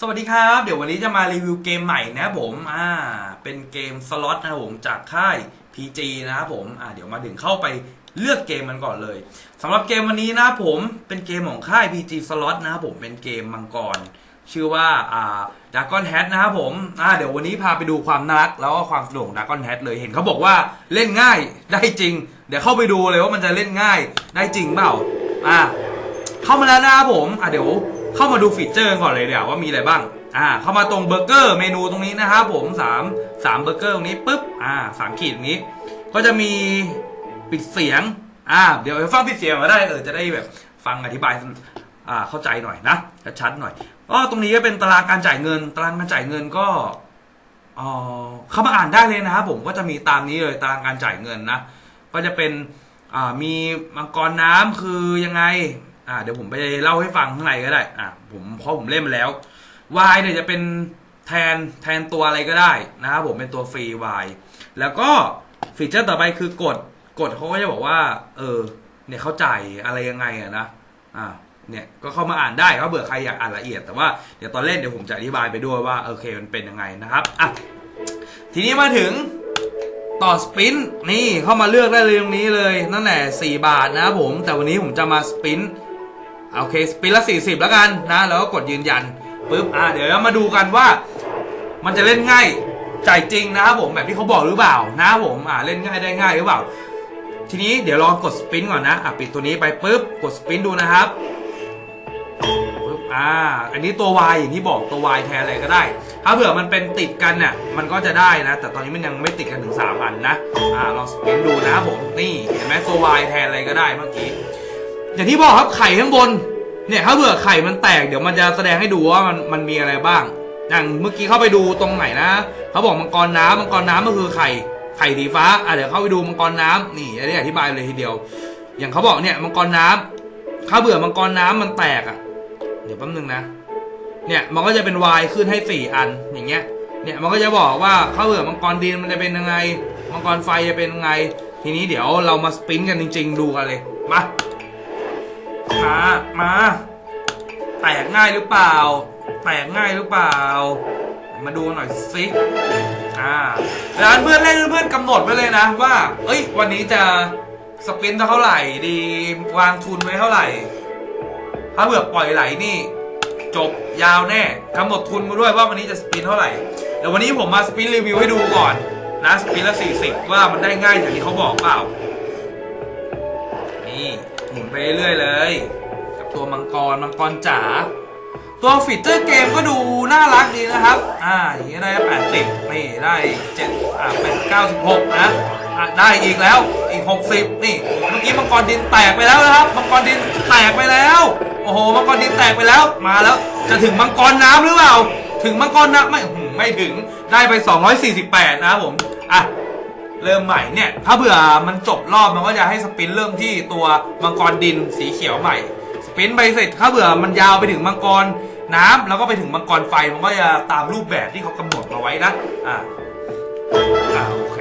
สวัสดีครับ เดี๋ยววันนี้จะมารีวิวเกมใหม่นะผมอ่าเป็นเกมสล็อตนะผมจากค่าย PG นะครับผมอ่าเดี๋ยวมาถึงเข้าไปเลือกเกมมันก่อนเลยสำหรับเกมวันนี้นะผมเป็นเกมของค่าย PG Slot นะครับผมเป็นเกมมังกร ชื่อว่าอ่าดากอนแฮทนะครับผมอ่าเดี๋ยววันนี้พาไปดูความน่ารักแล้วก็ความสนุกของดากอนแฮทเลยเห็นเขาบอกว่าเล่นง่ายได้จริง เดี๋ยวเข้าไปดูเลยว่ามันจะเล่นง่ายได้จริงเปล่าอ่าเข้ามาแล้วนะครับผมอะเดี๋ยวเข้ามาดูฟีเจอร์ก่อนเลยเดี๋ยวว่ามีอะไรบ้าง อ่า เข้ามาตรงเบอร์เกอร์เมนูตรงนี้นะครับผมสามสามเบอร์เกอร์ตรงนี้ปุ๊บ อ่าสามขีดตรงนี้ ก็จะมีปิดเสียง อ่า เดี๋ยวฟังปิดเสียงมาได้เออจะได้แบบฟังอธิบายอ่าเข้าใจหน่อยนะชัดๆหน่อยก็ตรงนี้ก็เป็นตารางการจ่ายเงิน ตารางการจ่ายเงินก็เออเข้ามาอ่านได้เลยนะครับผมก็จะมีตามนี้เลยตารางการจ่ายเงินนะ ก็จะเป็นอ่ามีมังกรน้ำคือยังไง อ่าเดี๋ยวผมไปเล่าให้ฟังข้างในก็ได้ อ่าผมเพราะผมเล่นมาแล้ว Y เนี่ยจะเป็นแทนแทนตัวอะไรก็ได้นะครับผมเป็นตัวฟรี Y แล้วก็ฟีเจอร์ต่อไปคือกดกดเขาก็จะบอกว่า เออ เนี่ยเขาจ่ายอะไรยังไงอะนะ อ่า เนี่ยก็เข้ามาอ่านได้ถ้าเบื่อใครอยากอ่านละเอียด แต่ว่าเดี๋ยวตอนเล่นเดี๋ยวผมจะอธิบายไปด้วยว่าโอเคมันเป็นยังไงนะครับ อะ ทีนี้มาถึงต่อสปินนี่เข้ามาเลือกได้เลยตรงนี้เลยนั่นแหละ4บาทนะครับผม แต่วันนี้ผมจะมาสปิน โอเคปินละ 40 แล้วกันนะ แล้วก็กดยืนยันปุ๊บอ่าเดี๋ยวมาดูกันว่า มันจะเล่นง่ายจ่ายจริงนะครับผมแบบที่เขาบอกหรือเปล่านะครับผมอ่าเล่นง่ายได้ง่ายหรือเปล่า ทีนี้เดี๋ยวลองกดสปินก่อนนะอะปิดตัวนี้ไปปุ๊บกดสปินดูนะครับปุ๊บอ่าอันนี้ตัว Y อย่างที่บอกตัว Y แทนอะไรก็ได้ ถ้าเผื่อมันเป็นติดกันเนี่ยมันก็จะได้นะ แต่ตอนนี้มันยังไม่ติดกันถึง3อันนะอ่าลองสปินดูนะครับผมนี่เห็นไหมตัว Y แทนอะไรก็ได้เมื่อกี้ อย่างที่บอกครับไข่ข้างบน เนี่ยถ้าเผื่อไข่มันแตกเดี๋ยวมันจะแสดงให้ดูว่ามันมันมีอะไรบ้าง อย่างเมื่อกี้เข้าไปดูตรงไหนนะเขาบอกมังกรน้ำมังกรน้ำก็คือไข่ไข่สีฟ้าอะเดี๋ยวเข้าไปดูมังกรน้ำนี่ได้อธิบายเลยทีเดียว อย่างเขาบอกเนี่ยมังกรน้ำถ้าเบื่อมังกรน้ำมันแตกอะ เดี๋ยวแป๊บนึงนะ เนี่ยมันก็จะเป็น Y ขึ้นให้สี่อันอย่างเงี้ย เนี่ยมันก็จะบอกว่าถ้าเบื่อมังกรดินมันจะเป็นยังไง มังกรไฟจะเป็นยังไง ทีนี้เดี๋ยวเรามาสปรินกันจริง ๆ ดูกันเลย มา มามา แตกง่ายหรือเปล่า แตกง่ายหรือเปล่า มาดูหน่อยสิอ่าร้านเพื่อนเล่นเพื่อนกำหนดไว้เลยนะว่า เอ้ย วันนี้จะสปินเท่าไหร่ดีวางทุนไว้เท่าไหร่ ถ้าเบื่อปล่อยไหลนี่ จบยาวแน่กำหนดทุนมาด้วยว่าวันนี้จะสปินเท่าไหร่เดี๋ยววันนี้ผมมาสปินรีวิวให้ดูก่อนนะสปินละ40 ว่ามันได้ง่ายอย่างที่เขาบอกเปล่า นี่ หมุนไปเรื่อยๆเลย กับตัวมังกรมังกรจ๋าตัวฟีเจอร์เกมก็ดูน่ารักดีนะครับ อ่า อย่างนี้ได้ 80 นี่ ได้ 7 อ่าเป็น96 นะ อะได้อีกแล้ว อีก 60 นี่ เมื่อกี้มังกรดินแตกไปแล้วนะครับ มังกรดินแตกไปแล้ว โอ้โห มังกรดินแตกไปแล้ว มาแล้ว จะถึงมังกรน้ำหรือเปล่า ถึงมังกรน้ำไม่หืมไม่ถึง ได้ไป 248 นะครับผม อะ เริ่มใหม่เนี่ย ถ้าเผื่อมันจบรอบมันก็จะให้สปินเริ่มที่ตัวมังกรดินสีเขียวใหม่ สปินไปเสร็จถ้าเผื่อมันยาวไปถึงมังกรน้ำแล้วก็ไปถึงมังกรไฟมันก็จะตามรูปแบบที่เขากำหนดมาไว้นะอ่าอ่าโอเค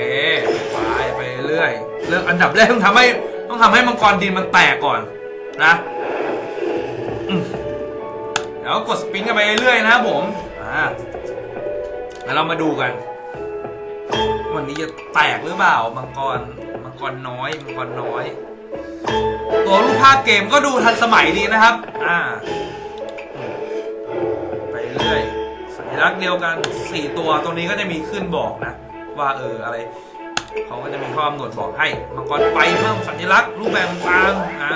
ไปไปเรื่อยเรื่องอันดับแรกต้องทำให้ต้องทำให้มังกรดินมันแตกก่อนนะอืมเดี๋ยวกดสปินกันไปเรื่อยๆนะครับผมอ่าแล้วเรามาดูกัน วันนี้จะแตกหรือเปล่ามังกรมังกรน้อยมังกรน้อย ตัวรูปภาพเกมก็ดูทันสมัยดีนะครับ อ่า ไปเรื่อยสัญลักษณ์เดียวกันสี่ตัวตรงนี้ก็จะมีขึ้นบอกนะ ว่าเอออะไรเขาก็จะมีข้อกำหนดบอกให้มังกรไฟเพิ่มสัญลักษณ์รูปแบบต่างอ่า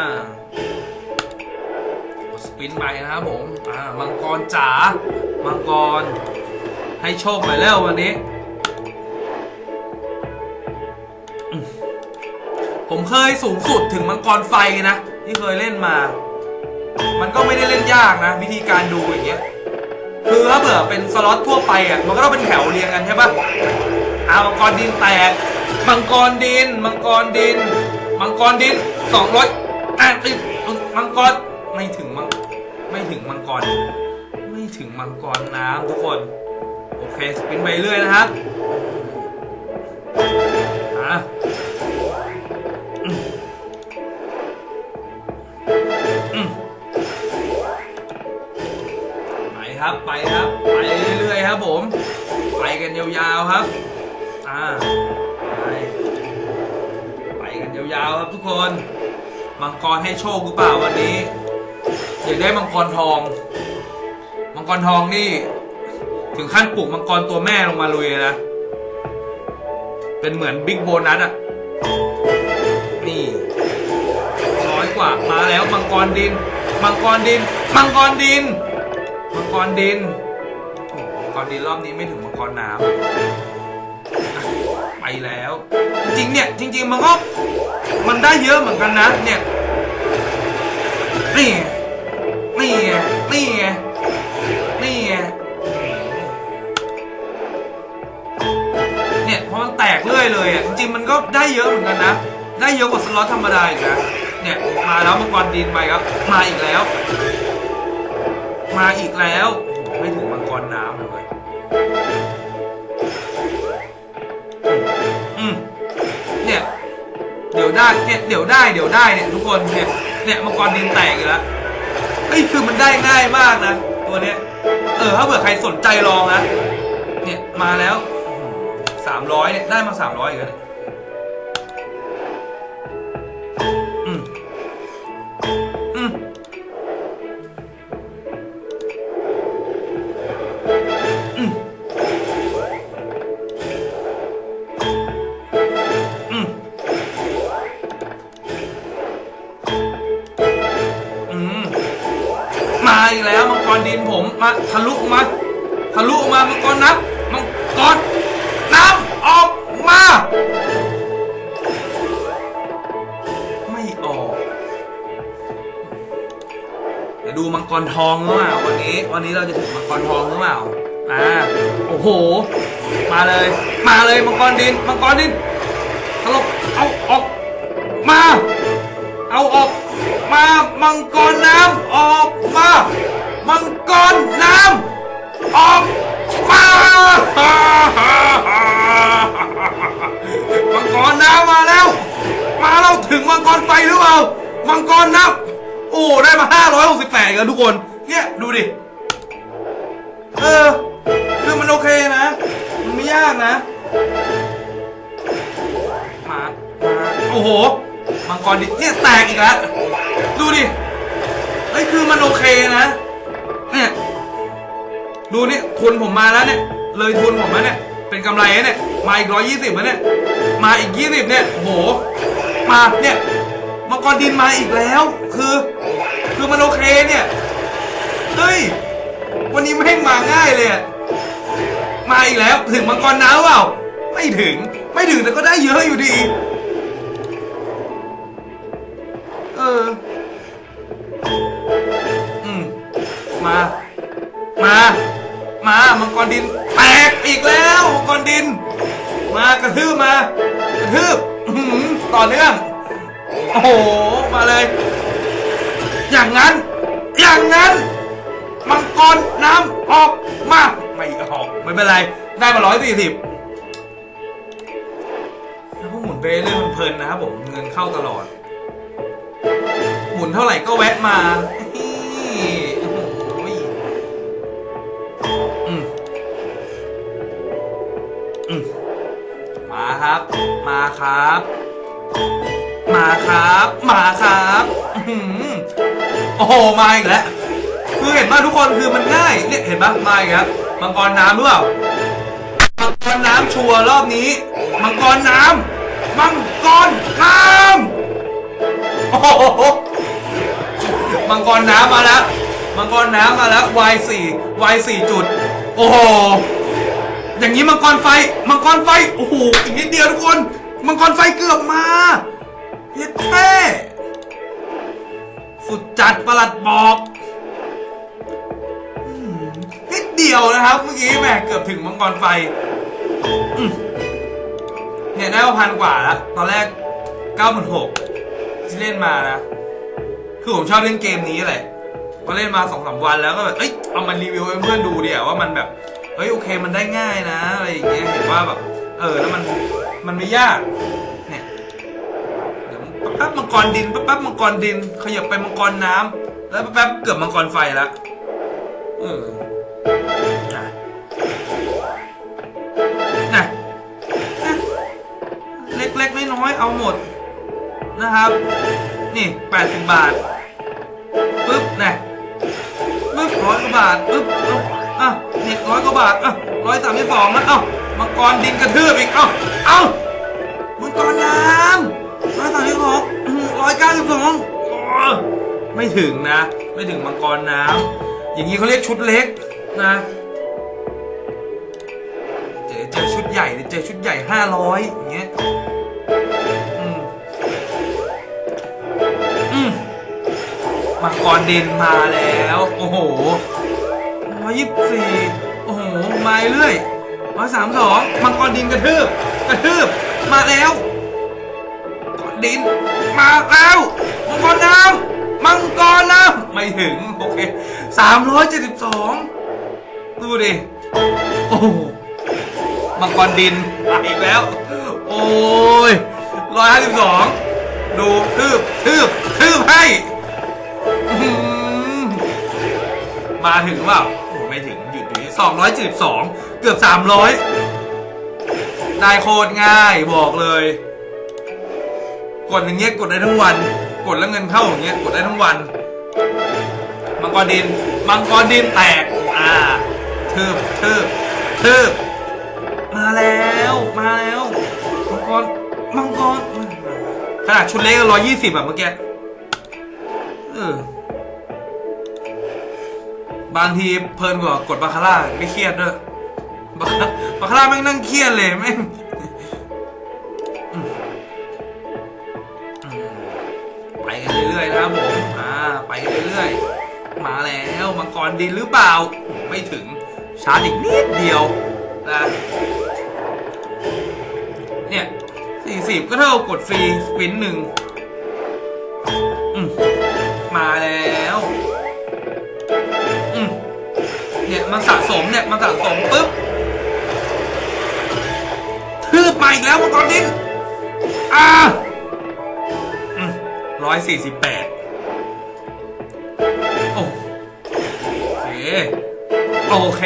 สปินไปนะครับผมอ่ามังกรจ๋ามังกรให้โชคไปแล้ววันนี้ ผมเคยสูงสุดถึงมังกรไฟนะ ที่เคยเล่นมา มันก็ไม่ได้เล่นยากนะ วิธีการดูอย่างเงี้ยคือถ้าเผื่อเป็นสล็อตทั่วไปอะมันก็ต้องเป็นแถวเรียงกันใช่ปะอามังกรดินแตก มังกรดิน มังกรดิน มังกรดินสองร้อยอะติดมังกรไม่ถึงมังไม่ถึงมังกร ไม่ถึงมังกรน้ำทุกคน โอเคสปินไปเรื่อยนะครับ ยาวๆครับ อ่า ไป ไปกันยาวๆครับทุกคน มังกรให้โชคหรือเปล่าวันนี้อยากได้มังกรทอง มังกรทองนี่ ถึงขั้นปลุกมังกรตัวแม่ลงมาลุยเลยนะ เป็นเหมือนบิ๊กโบนัสอะ นี่ร้อยกว่ามาแล้วมังกรดิน มังกรดิน มังกรดิน มังกรดิน งกรดินรอบนี้ไม่ถึงมังกรน้ำอะไปแล้ว จริงเนี่ย จริง ๆ มันก็มันได้เยอะเหมือนกันนะ เนี่ยนี่นี่นี่นี่เนี่ยเพราะมันแตกเรื่อยเลยอะจริงๆมันก็ได้เยอะเหมือนกันนะ ได้เยอะกว่าสล็อตธรรมดาอีกนะเนี่ยมาแล้วมังกรดินไปครับ มาอีกแล้ว มาอีกแล้ว ไม่ถึงมังกรน้ำเลยอืมเนี่ย เดี๋ยวได้ เนี่ย เดี๋ยวได้ เดี๋ยวได้เนี่ยทุกคน เนี่ย เนี่ยมังกรดินแตกอีกแล้วเอ้ยคือมันได้ง่ายมากนะตัวเนี้ย เออถ้าเผื่อใครสนใจลองนะ เนี่ยมาแล้วสามร้อยเนี่ยได้มาสามร้อยอีกแล้วเนี่ย มาทะลุมาทะลุมามังกรนับมังกรน้ำออกมา ไม่ออกเดี๋ยวดูมังกรทองหรือเปล่าวันนี้ วันนี้เราจะถึงมังกรทองหรือเปล่าอ่าโอ้โห มาเลย มาเลยมังกรดินมังกรดินตลบเอาออกมา เอาออกมามังกรน้ำออกมา มังกรน้ำออกมามังกรน้ำมาแล้ว มาเราถึงมังกรไฟหรือเปล่า มังกรน้ำโอ้ได้มา 568กันทุกคน เนี่ยดูดิ เออ คือมันโอเคนะ มันไม่ยากนะ มา มา โอ้โห มังกรดิเนี่ยแตกอีกแล้ว ดูดิเฮ้ยคือมันโอเคนะ เนี่ยดูนี่ทุนผมมาแล้วเนี่ย เลยทุนผมแล้วเนี่ย เป็นกำไรเนี่ย มาอีกร้อยยี่สิบแล้วเนี่ย มาอีกยี่สิบเนี่ยโห มาเนี่ยมังกรดินมาอีกแล้ว คือ คือมันโอเคเนี่ย เฮ้ย วันนี้ไม่ให้มาง่ายเลยมาอีกแล้วถึงมังกรน้ำเปล่า ไม่ถึง ไม่ถึงแต่ก็ได้เยอะอยู่ดี เออ มา มา มามังกรดินแตกอีกแล้วมังกรดิน มากระทืบมากระทืบอื้อหือต่อเนื่องโอ้โหมาเลย อย่างนั้น อย่างนั้นมังกรน้ำออกมาไม่ออกไม่เป็นไร ได้มาร้อยสี่สิบแล้วก็หมุนไปเรื่อยๆเพลินๆนะครับผมเงินเข้าตลอด หมุนเท่าไหร่ก็แวะมา มาครับ มาครับ มาครับ มาครับโอ้โห มาอีกแล้ว คือเห็นป่ะทุกคนคือมันง่าย เนี่ยเห็นป่ะมาอีกแล้วมังกรน้ำหรือเปล่า มังกรน้ำชัวร์รอบนี้ มังกรน้ำมังกรน้ำโอ้โหมังกรน้ำมาแล้ว มังกรน้ำมาแล้ว Y4 Y4 จุด โอ้โห อย่างนี้มังกรไฟ มังกรไฟ โอ้โห อีกนิดเดียวทุกคน มังกรไฟเกือบมาเย็ดแค่สุดจัดประหลัดบอกนิดเดียวนะครับ เมื่อกี้แม่เกือบถึงมังกรไฟอืมเนี่ยได้มาพันกว่าแล้ว ตอนแรกเก้าหมื่นหกที่เล่นมานะ คือผมชอบเล่นเกมนี้แหละพอเล่นมาสองสามวันแล้วก็แบบ เอ้ย เอามันรีวิวให้เพื่อนดูเดี๋ยวว่ามันแบบ ฮ้ยโอเคมันได้ง่ายนะอะไรอย่างเงี้ยเห็นว่าแบบ เออแล้วมันมันไม่ยากเนี่ยเดี๋ยวปั๊บมังกรดินปั๊บปั๊บมังกรดินขยับไปมังกรน้ำ แล้วแป๊บเกือบมังกรไฟละเออนะเล็กๆน้อยๆเอาหมดนะครับ นี่แปดสิบบาทปึ๊บนะปึ๊บร้อยกว่าบาทปึ๊บอะ กว่าบาทอะร้อยสามสิบสองนะเอ้ามังกรดินกระทืบอีกเอ้าเอ้ามังกรน้ำร้อยสามสิบสองร้อยเก้าสิบสองไม่ถึงนะ ไม่ถึงมังกรน้ำอย่างนี้เขาเรียกชุดเล็กนะเจอเจอชุดใหญ่เจอชุดใหญ่ห้าร้อยอย่างเงี้ยมังกรเดินมาแล้ว โอ้โหร้อยยี่สิบสี่ โอ้โหมาเรื่อยร้อยสามสองมังกรดินกระทืบกระทืบมาแล้วมังกรดินมาแล้วมังกรน้ำมังกรน้ำไม่ถึงโอเคสามร้อยเจ็ดสิบสองดูดิโอ้มังกรดินมาอีกแล้ว โอ้ยร้อยห้าสิบสองดูทืบทืบทืบให้อื้อหือมาถึงเปล่า โอ้ไม่ถึงหยุดอยู่ที่สองร้อยเจ็ดสิบสองเกือบสามร้อยได้โคตรง่ายบอกเลย กดอย่างเงี้ยกดได้ทั้งวัน กดแล้วเงินเข้าอย่างเงี้ยกดได้ทั้งวัน มังกรดิน มังกรดินแตก อ่าทืบทืบทืบมาแล้วมาแล้ว มังกรมังกรขนาดชุดเล็กร้อยยี่สิบอะเมื่อกี้เออ บางทีเพลินกว่ากดบาคาร่าไม่เครียดด้วยบาคาบาคาร่าแม่งนั่งเครียดเลยแม่งไปกันเรื่อยๆนะครับผมอ่าไปกันเรื่อยๆมาแล้วมังกรดินหรือเปล่า ไม่ถึงชาร์จอีกนิดเดียวนะเนี่ยสี่สิบก็เท่ากดฟรีสปินหนึ่งมมาแล้ว มันสะสมเนี่ย มันสะสมปุ๊บทืบมาอีกแล้วมังกรดินอ่าร้อยสี่สิบแปดโอเค โอเค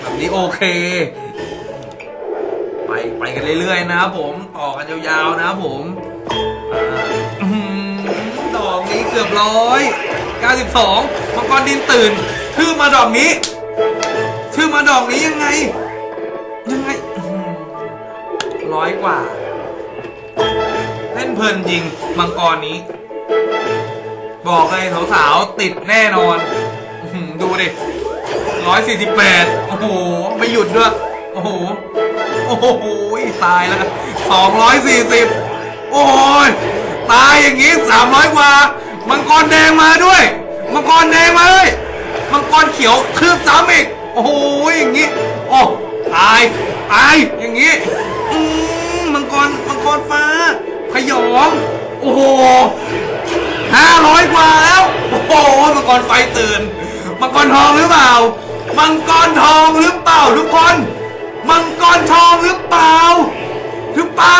แบบนี้โอเค ไปไปกันเรื่อยๆนะครับผม ต่อกันยาวๆนะครับผมอดอกนี้เกือบร้อย92มังกรดินตื่นชื่อมาดอกนี้ ชื่อมาดอกนี้ยังไง ยังไงร้อยกว่า เล่นเพลินจริง มังกรนี้ บอกเลยสาวๆติดแน่นอน ดูดิร้อยสี่สิบแปดโอ้โห ไม่หยุดด้วย โอ้โห โอ้โห ตายแล้วสองร้อยสี่สิบโอ้ย ตายอย่างงี้สามร้อยกว่า มังกรแดงมาด้วย มังกรแดงมาเลย มังกรเขียวคืบซ้ำอีก ยอง โอ้โหห้าร้อยกว่าแล้ว โอ้โห มังกรไฟตื่น มังกรทองหรือเปล่า มังกรทองหรือเปล่าทุกคน มังกรทองหรือเปล่า หรือเปล่า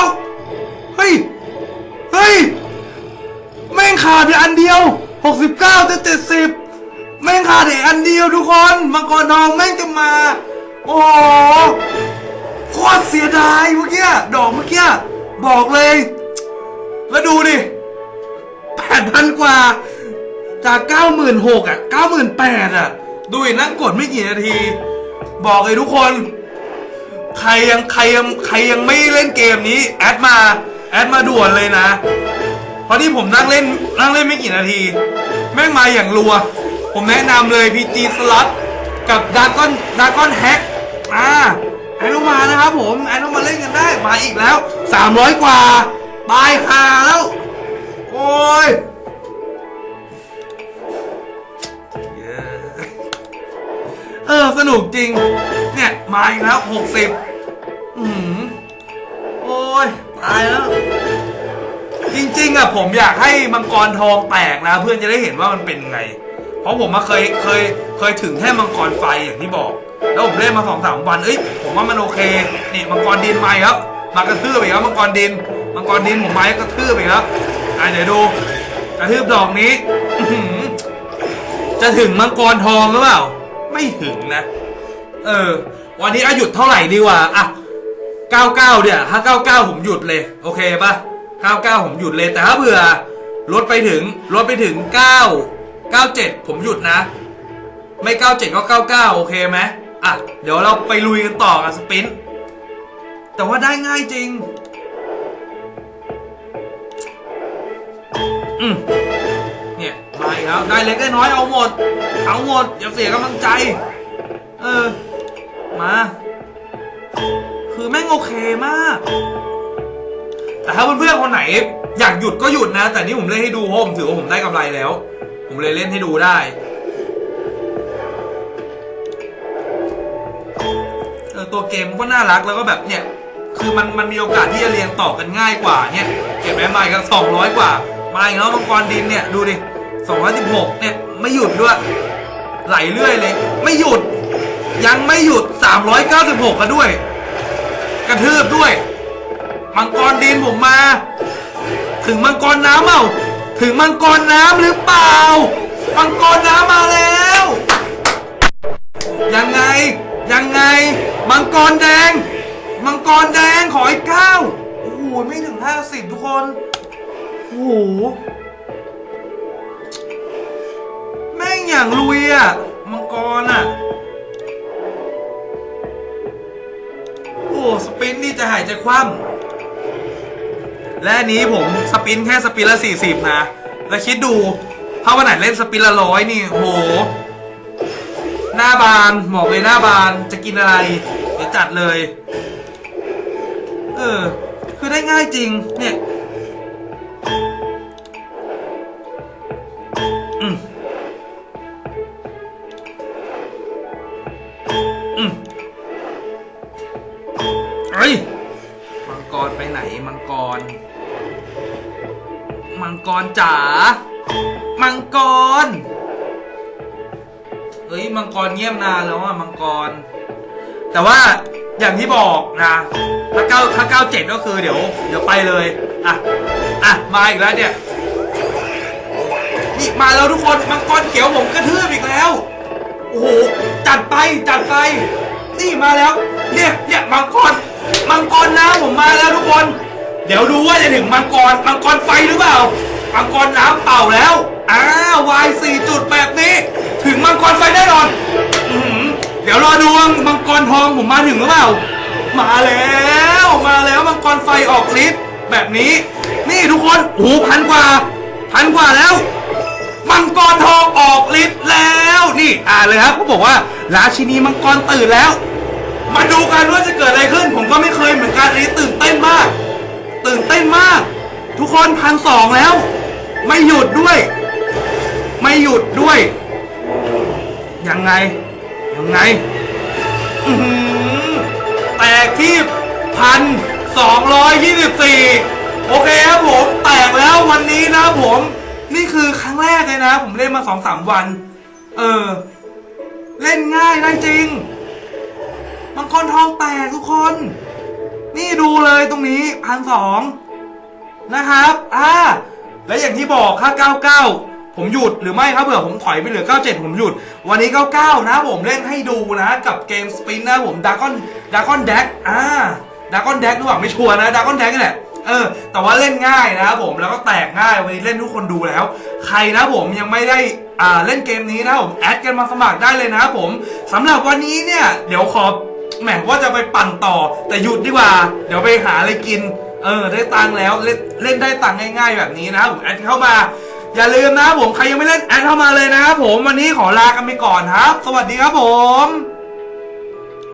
เฮ้ย เฮ้ย แม่งขาดไปอันเดียว 69จะ70 แม่งขาดอีกอันเดียวทุกคน มังกรทองแม่งจะมา โอ้โหโคตรเสียดายเมื่อกี้ ดอกเมื่อกี้ บอกเลย แล้วดูดิแปดพันกว่า จากเก้าหมื่นหกอะเก้าหมื่นแปดอะ ดูอีกนั่งกดไม่กี่นาที บอกเลยทุกคน ใครยังใครยังใครยังไม่เล่นเกมนี้ แอดมา แอดมาด่วนเลยนะ เพราะที่ผมนั่งเล่นนั่งเล่นไม่กี่นาที แม่งมาอย่างรัว ผมแนะนำเลย PG Slot กับด a กอนด a กอนแฮกอ่าแอดต้องมานะครับผมแอดต้องมาเล่นกันได้มาอีกแล้ว 300 กว่า ตายหาแล้ว โอ้ยเออ สนุกจริง เนี่ย มาอีกแล้วหกสิบอืมโอ้ย ตายแล้ว จริงๆอะผมอยากให้มังกรทองแตกนะ เพื่อนจะได้เห็นว่ามันเป็นไง เพราะผมมาเคยเคยเคยถึงแค่มังกรไฟอย่างที่บอก แล้วผมเล่นมาสองสามวัน เอ้ย ผมว่ามันโอเค นี่มังกรดินมาอีกแล้วมากระทืบอีกแล้วมังกรดิน งกรดินผมมาให้กระทืบอีกแล้วอะเดี๋ยวดูกระทืบดอกนี้ จะถึงมังกรทองหรือเปล่า ไม่ถึงนะ เออ วันนี้อะหยุดเท่าไหร่ดีว่าอะ99เดี๋ยถ้า99 ผมหยุดเลย โอเคปะ99 ผมหยุดเลย แต่ถ้าเผื่อลดไปถึงลดไปถึง 9 97 ผมหยุดนะ ไม่ 97 ก็ 99 โอเคไหมอะ เดี๋ยวเราไปลุยกันต่อกับสปิน แต่ว่าได้ง่ายจริง อืมเนี่ยมาอีกแล้วได้เล็กได้น้อยเอาหมด เอาหมดอย่าเสียกำลังใจ เออ มา คือแม่งโอเคมาก แต่ถ้าเพื่อนๆคนไหน อยากหยุดก็หยุดนะ แต่นี่ผมเล่นให้ดูเพราะผมถือว่าผมได้กำไรแล้ว ผมเลยเล่นให้ดูได้ เออตัวเกมก็น่ารักแล้วก็แบบเนี่ย คือมันมันมีโอกาสที่จะเรียงต่อกันง่ายกว่าเนี่ย เก็บแม่ไม้กันสองร้อยกว่า มาอีกแล้วมังกรดินเนี่ยดูดิสองร้อยสิบหกเนี่ยไม่หยุดด้วย ไหลเรื่อยเลย ไม่หยุด ยังไม่หยุดสามร้อยเก้าสิบหกกันด้วย กระทืบด้วย มังกรดินผมมา ถึงมังกรน้ำเปล่าถึงมังกรน้ำหรือเปล่า มังกรน้ำมาแล้ว ยังไง ยังไง มังกรแดง มังกรแดงขออีกเก้าโอ้โหไม่ถึงห้าสิบทุกคน โหแม่งอย่างลุยอะ มังกรอะ โอ้สปินนี่จะหายใจคว่ำและนี้ผมสปินแค่สปินละสี่สิบนะ แล้วคิดดู ถ้าวันไหนเล่นสปินละร้อยนี่โห หน้าบานบอกเลยหน้าบานจะกินอะไร เดี๋ยวจัดเลย เออ คือได้ง่ายจริงเนี่ย แต่ว่าอย่างที่บอกนะถ้าเก้าถ้าเก้าเจ็ดก็คือเดี๋ยว เดี๋ยวไปเลย อะ อะ มาอีกแล้วเนี่ยนี่มาแล้วทุกคนมังกรเขียวผมกระทืบอีกแล้ว โอ้โห จัดไปจัดไป นี่มาแล้วเนี่ยเนี่ยมังกรมังกรน้ำผมมาแล้วทุกคน เดี๋ยวดูว่าจะถึงมังกรมังกรไฟหรือเปล่ามังกรน้ำเป่าแล้วอ้าววายสี่จุดแบบนี้ ถึงมังกรไฟแน่นอนอื้อหือ เดี๋ยวรอดูว่ามังกรทองผมมาถึงหรือเปล่า มาแล้วมาแล้วมังกรไฟออกฤทธิ์แบบนี้ นี่ทุกคนโอ้โหพันกว่าพันกว่าแล้ว มังกรทองออกฤทธิ์แล้ว นี่อ่านเลยครับเขาบอกว่าราชินีมังกรตื่นแล้ว มาดูกันว่าจะเกิดอะไรขึ้น ผมก็ไม่เคยเหมือนกันอันนี้ตื่นเต้นมาก ตื่นเต้นมาก ทุกคนพันสองแล้ว ไม่หยุดด้วย ไม่หยุดด้วยยังไง ไงอื้อหือแตกที่พันสองร้อยยี่สิบสี่โอเคครับผมแตกแล้ววันนี้นะครับผม นี่คือครั้งแรกเลยนะ ผมเล่นมาสองสามวัน เออ เล่นง่ายได้จริง มังกรทองแตกทุกคน นี่ดูเลยตรงนี้พันสองนะครับ อ่า และอย่างที่บอกค่า 99 ผมหยุดหรือไม่ครับเผื่อผมถอยไปเหลือ 97 ผมหยุด วันนี้ 99 นะผมเล่นให้ดูนะ กับเกมสปินนะผมดากอนดากอนแดกอ่าดากอนแดกหรือเปล่าไม่ชัวร์นะดากอนแดกนี่แหละเออแต่ว่าเล่นง่ายนะครับผมแล้วก็แตกง่ายวันนี้เล่นทุกคนดูแล้ว ใครนะผมยังไม่ได้อ่าเล่นเกมนี้นะผมแอดกันมาสมัครได้เลยนะครับผมสำหรับวันนี้เนี่ยเดี๋ยวขอแหมว่าจะไปปั่นต่อแต่หยุดดีกว่า เดี๋ยวไปหาอะไรกิน เออได้ตังค์แล้วเล่นเล่นได้ตังค์ง่าย ๆ แบบนี้นะครับผมแอดเข้ามา อย่าลืมนะครับผมใครยังไม่เล่นแอดเข้ามาเลยนะครับผมวันนี้ขอลากันไปก่อนครับ สวัสดีครับผม